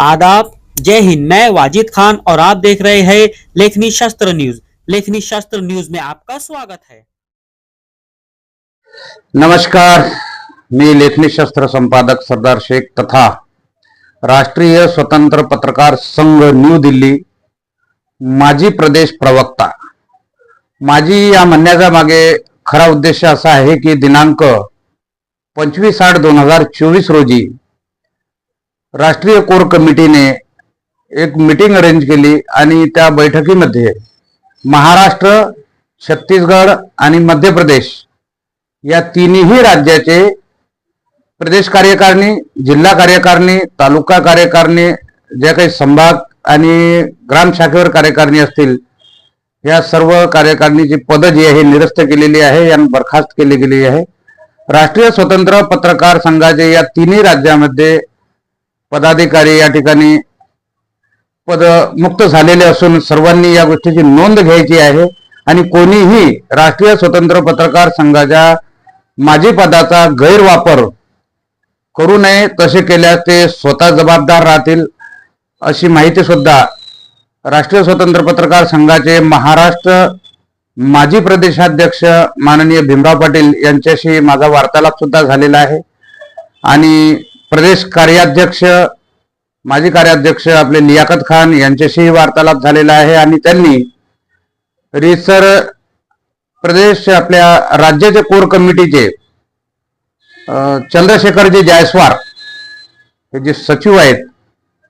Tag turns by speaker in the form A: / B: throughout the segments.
A: आदाब। जय हिंद, मैं वाजिद खान और आप देख रहे हैं लेखनी शास्त्र न्यूज़। लेखनी शास्त्र न्यूज़ में आपका स्वागत है।
B: नमस्कार, मी लेखनी शस्त्र संपादक सरदार शेख तथा राष्ट्रीय स्वतंत्र पत्रकार संघ न्यू दिल्ली, माजी प्रदेश प्रवक्ता। माझी या म्हणण्याच्या मागे खरा उद्देश असा आहे की दिनांक पंचवीस आठ दोन हज़ार चोवीस रोजी राष्ट्रीय कोर कमिटीने एक मीटिंग अरेंज केली आणि त्या बैठकीमध्ये महाराष्ट्र छत्तीसगड आणि मध्य प्रदेश या तिन्ही राज्याचे प्रदेश कार्यकारिणी जिल्हा कार्यकारिणी तालुका कार्यकारिणी ज्या काही संभाग आणि ग्रामशाखेवर कार्यकारिणी असतील या सर्व कार्यकारिणीची पदं जी आहे निरस्त केलेली आहे यांना बरखास्त केली गेली आहे. राष्ट्रीय स्वतंत्र पत्रकार संघाचे या तिन्ही राज्यामध्ये पदाधिकारी या ठिकाणी पद मुक्त झालेले असून सर्वांनी या गोष्टीची नोंद घ्यायची आहे. आणि कोणीही राष्ट्रीय स्वतंत्र पत्रकार संघाच्या माजी पदाचा गैरवापर करू नये तसे केल्यास ते स्वतः जबाबदार राहतील अशी माहिती सुद्धा राष्ट्रीय स्वतंत्र पत्रकार संघाचे महाराष्ट्र माजी प्रदेशाध्यक्ष माननीय भीमराव पाटील यांच्याशी माझा वार्तालाप सुद्धा झालेला आहे. आणि प्रदेश कार्याध्यक्ष माजी कार्याध्यक्ष आपले लियाकत खान यांच्याशीही वार्तालाप झालेला आहे आणि त्यांनी रिसर प्रदेश आपल्या राज्याचे कोर कमिटीचे चंद्रशेखरजी जायस्वार हे जे सचिव आहेत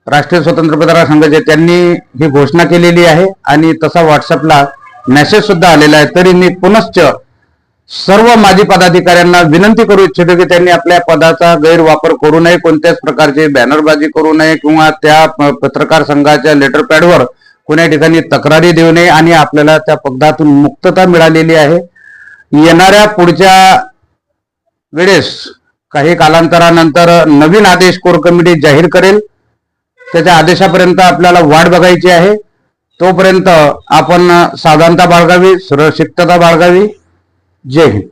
B: राष्ट्रीय स्वतंत्र पत्रकार संघाचे त्यांनी ही घोषणा केलेली आहे आणि तसा व्हॉट्सअपला मेसेज सुद्धा आलेला आहे. तरी मी पुनश्च सर्व माजी पदाधिकाऱ्यांना विनंती करू इच्छितो की त्यांनी आपल्या पदाचा गैरवापर करू नये कोणत्याच प्रकारची बॅनरबाजी करू नये किंवा त्या प- पत्रकार संघाच्या लेटर पॅडवर कोण्या ठिकाणी तक्रारी देऊ नये आणि आपल्याला त्या पदातून मुक्तता मिळालेली आहे. येणाऱ्या पुढच्या वेळेस काही कालांतरानंतर नवीन आदेश कोर कमिटी जाहीर करेल. त्याच्या आदेशापर्यंत आपल्याला वाट बघायची आहे. तोपर्यंत आपण सावधानता बाळगावी सुरक्षितता बाळगावी. जय हिंद.